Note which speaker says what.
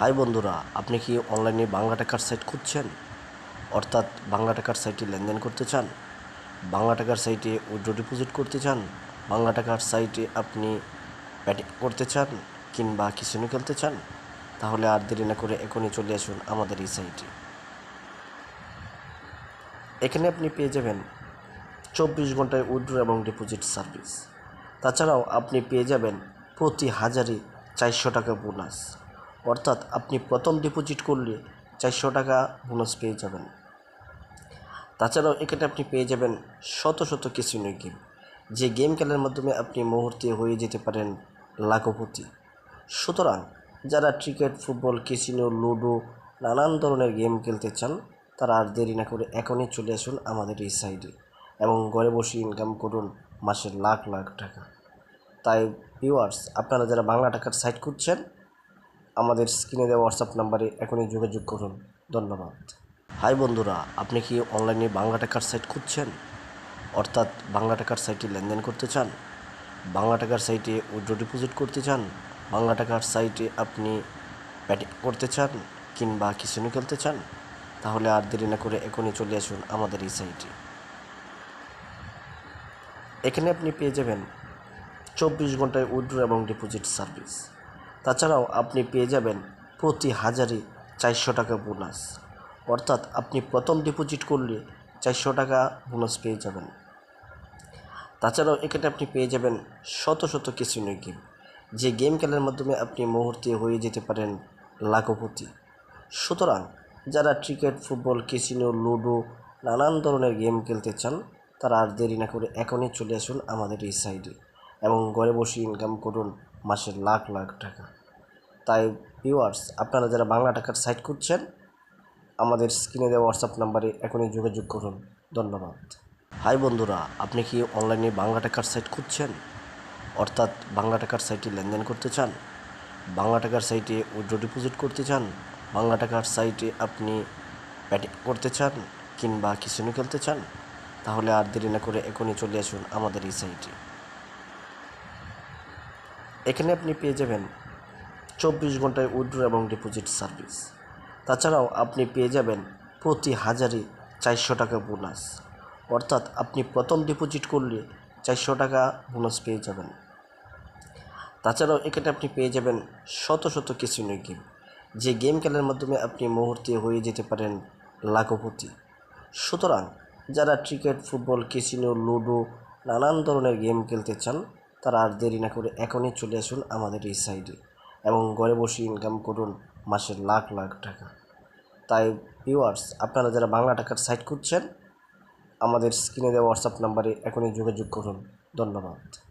Speaker 1: High বন্ধুরা, আপনি কি অনলাইনে বাংলা টাকার সাইট খুঁজছেন? অর্থাৎ বাংলা টাকার সাইটে লেনদেন করতে চান? বাংলা টাকার সাইটে উইড্রো ডিপোজিট করতে চান? বাংলা টাকার সাইটে আপনি ব্যাটিং করতে চান কিংবা কিছু খেলতে চান? তাহলে আর দেরি না করে এখনই চলে আসুন আমাদের এই সাইটে এখানে আপনি পেয়ে যাবেন চব্বিশ ঘন্টায় উইড্রো এবং ডিপোজিট সার্ভিস তাছাড়াও আপনি পেয়ে যাবেন প্রতি হাজারে চারশো টাকা বোনাস অর্থাৎ আপনি প্রথম ডিপোজিট করলে চারশো টাকা বোনাস পেয়ে যাবেন। তাছাড়াও এখানে আপনি পেয়ে যাবেন শত শত ক্যাসিনো গেম যে গেম খেলার মাধ্যমে আপনি মুহূর্তে হয়ে যেতে পারেন লাখপতি। সুতরাং যারা ক্রিকেট ফুটবল ক্যাসিনো লুডো নানান ধরনের গেম খেলতে চান, তারা আর দেরি না করে এখনই চলে আসুন আমাদের এই সাইডে এবং ঘরে বসে ইনকাম করুন মাসের লাখ লাখ টাকা। তাই ভিউয়ার্স আপনারা যারা বাংলা টাকার সাইট খুঁজছেন আমাদের স্ক্রিনে দেওয়া হোয়াটসঅ্যাপ নাম্বারে এখনই যোগাযোগ করুন। ধন্যবাদ। হাই বন্ধুরা, আপনি কি অনলাইনে বাংলা টাকার সাইট খুঁজছেন? অর্থাৎ বাংলা টাকার সাইটে লেনদেন করতে চান? বাংলা টাকার সাইটে উইড্রো ডিপোজিট করতে চান? বাংলা টাকার সাইটে আপনি ব্যাটিং করতে চান কিংবা কিছু খেলতে চান? তাহলে আর দেরি না করে এখনই চলে আসুন আমাদের এই সাইটে এখানে আপনি পেয়ে যাবেন চব্বিশ ঘন্টায় উইড্রো এবং ডিপোজিট সার্ভিস তাছাড়াও আপনি পেয়ে যাবেন প্রতি হাজারে চারশো টাকা বোনাস। অর্থাৎ আপনি প্রথম ডিপোজিট করলে চারশো টাকা বোনাস পেয়ে যাবেন। তাছাড়াও এখানে আপনি পেয়ে যাবেন শত শত ক্যাসিনো গেম যে গেম খেলার মাধ্যমে আপনি মুহূর্তে হয়ে যেতে পারেন লাখপতি। সুতরাং যারা ক্রিকেট ফুটবল ক্যাসিনো লুডো নানান ধরনের গেম খেলতে চান, তারা আর দেরি না করে এখনই চলে আসুন আমাদের এই সাইডে এবং ঘরে বসে ইনকাম করুন মাসের লাখ লাখ টাকা। তাই ভিউয়ার্স আপনারা যারা বাংলা টাকার সাইট করছেন আমাদের স্ক্রিনে দেওয়া হোয়াটসঅ্যাপ নাম্বারে এখনই যোগাযোগ করুন। ধন্যবাদ। হাই বন্ধুরা, আপনি কি অনলাইনে বাংলা টাকার সাইট খুঁজছেন? অর্থাৎ বাংলা টাকার সাইটে লেনদেন করতে চান? বাংলা টাকার সাইটে উইড্রো ডিপোজিট করতে চান? বাংলা টাকার সাইটে আপনি ব্যাটিং করতে চান কিংবা কিছু খেলতে চান? তাহলে আর দেরি না করে এখনই চলে আসুন আমাদের এই সাইটে এখানে আপনি পেয়ে যাবেন চব্বিশ ঘন্টায় উইড্রো এবং ডিপোজিট সার্ভিস। তাছাড়াও আপনি পেয়ে যাবেন প্রতি হাজারে চারশো টাকা বোনাস। অর্থাৎ আপনি প্রথম ডিপোজিট করলে চারশো টাকা বোনাস পেয়ে যাবেন। তাছাড়াও এখানে আপনি পেয়ে যাবেন শত শত ক্যাসিনো গেম। যে গেম খেলার মাধ্যমে আপনি মুহূর্তে হয়ে যেতে পারেন লাখপতি। সুতরাং যারা ক্রিকেট, ফুটবল, ক্যাসিনো, লুডো, নানান ধরনের গেম খেলতে চান, তারা আর দেরি না করে এখনই চলে আসুন আমাদের এই সাইডে। এবং ঘরে বসে ইনকাম করুন মাসের লাখ লাখ টাকা। তাই ভিউয়ার্স আপনারা যারা বাংলা টাকার সাইট করছেন আমাদের স্ক্রিনে দেওয়া হোয়াটসঅ্যাপ নাম্বারে এখনই যোগাযোগ করুন। ধন্যবাদ।